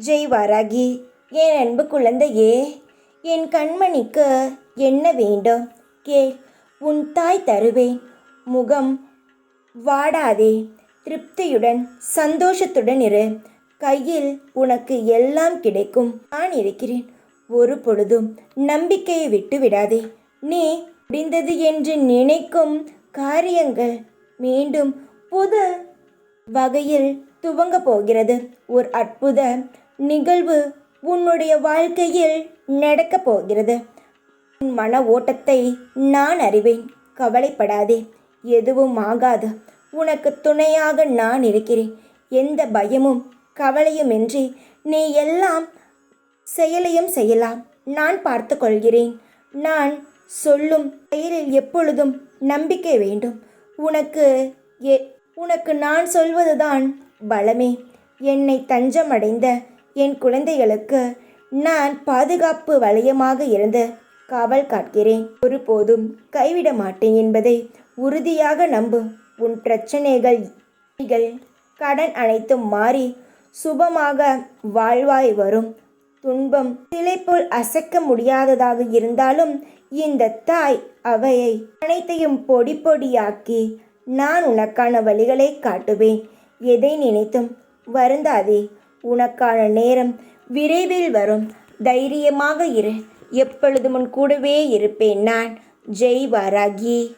ஜெய் வாராகி என் அன்பு குழந்தையே என் கண்மணிக்கு என்ன வேண்டும்? கேள் உன் தாய் தருவேன் முகம் வாடாதே. திருப்தியுடன் சந்தோஷத்துடன் இரு. கையில் உனக்கு எல்லாம் கிடைக்கும். நான் இருக்கிறேன். ஒரு பொழுதும் நம்பிக்கையை விட்டு விடாதே. நீ முடிந்தது என்று நினைக்கும் காரியங்கள் மீண்டும் புது வகையில் துவங்க போகிறது. ஒரு அற்புத நிகழ்வு உன்னுடைய வாழ்க்கையில் நடக்கப் போகிறது. உன் மன ஓட்டத்தை நான் அறிவேன். கவலைப்படாதே. எதுவும் ஆகாது. உனக்கு துணையாக நான் இருக்கிறேன். எந்த பயமும் கவலையுமின்றி நீ எல்லாம் செயலையும் செய்யலாம். நான் பார்த்து கொள்கிறேன் நான் சொல்லும் செயலில் எப்பொழுதும் நம்பிக்கை வேண்டும். உனக்கு எ உனக்கு நான் சொல்வதுதான் பலமே. என்னை தஞ்சமடைந்த என் குழந்தைகளுக்கு நான் பாதுகாப்பு வளையமாக இருந்து காவல் காட்கிறேன் ஒருபோதும் கைவிட மாட்டேன் என்பதை உறுதியாக நம்பு. உன் பிரச்சனைகள் கடன் அனைத்தும் மாறி சுபமாக வாழ்வாய் வரும். துன்பம் சிலை போல் அசைக்க முடியாததாக இருந்தாலும் இந்த தாய் அவையை அனைத்தையும் பொடி பொடியாக்கி நான் உனக்கான வழிகளை காட்டுவேன். எதை நினைத்தும் வருந்தாதே. உனக்கான நேரம் விரைவில் வரும். தைரியமாக இரு. எப்பொழுதும் உன் கூடவே இருப்பேன் நான். ஜெய் வாராகி.